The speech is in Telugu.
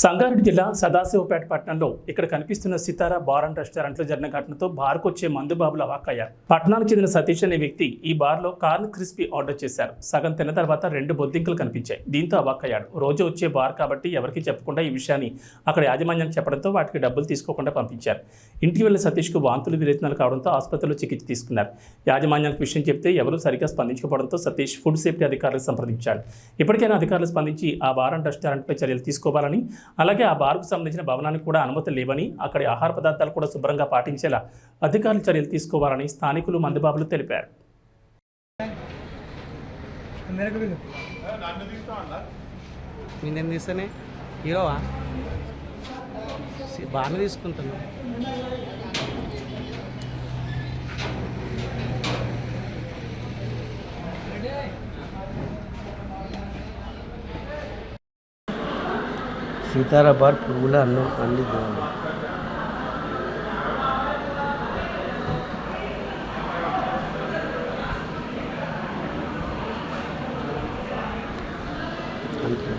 సంగారెడ్డి జిల్లా సదాశివపేట పట్టణంలో ఇక్కడ కనిపిస్తున్న సితారా బార్ అండ్ రెస్టారెంట్లో జరిగిన ఘటనతో బార్కు వచ్చే మందుబాబులు అవాక్కయ్యారు పట్టణానికి చెందిన సతీష్ అనే వ్యక్తి ఈ బార్లో కార్న్ క్రిస్పీ ఆర్డర్ చేశారు. సగం తిన్న తర్వాత రెండు బొద్దింకలు కనిపించాయి. దీంతో అవాక్కయ్యాడు రోజు వచ్చే బార్ కాబట్టి ఎవరికి చెప్పకుండా ఈ విషయాన్ని అక్కడ యాజమాన్యం చెప్పడంతో వాటికి డబ్బులు తీసుకోకుండా పంపించారు. ఇంటికి వెళ్ళిన సతీష్కు వాంతులు విరేచనాలు కావడంతో ఆసుపత్రిలో చికిత్స తీసుకున్నారు. యాజమాన్యానికి విషయం చెప్తే ఎవరూ సరిగ్గా స్పందించకపోవడంతో సతీష్ ఫుడ్ సేఫ్టీ అధికారులకు సంప్రదించాడు. ఇప్పటికైనా అధికారులు స్పందించి ఆ బార్ అండ్ రెస్టారెంట్పై చర్యలు తీసుకోవాలని అలాగే ఆ బార్కు సంబంధించిన భవనానికి కూడా అనుమతి లేవని అక్కడి ఆహార పదార్థాలు కూడా శుభ్రంగా పాటించేలా అధికారులు చర్యలు తీసుకోవాలని స్థానికులు మందుబాబులు తెలిపారు. నేను తీస్తేనే? హీరోవా? బాగానే తీసుకుంటున్నా. సీతారాబాద్ పురుగుల అన్నం అన్ని దేవుడు అంతే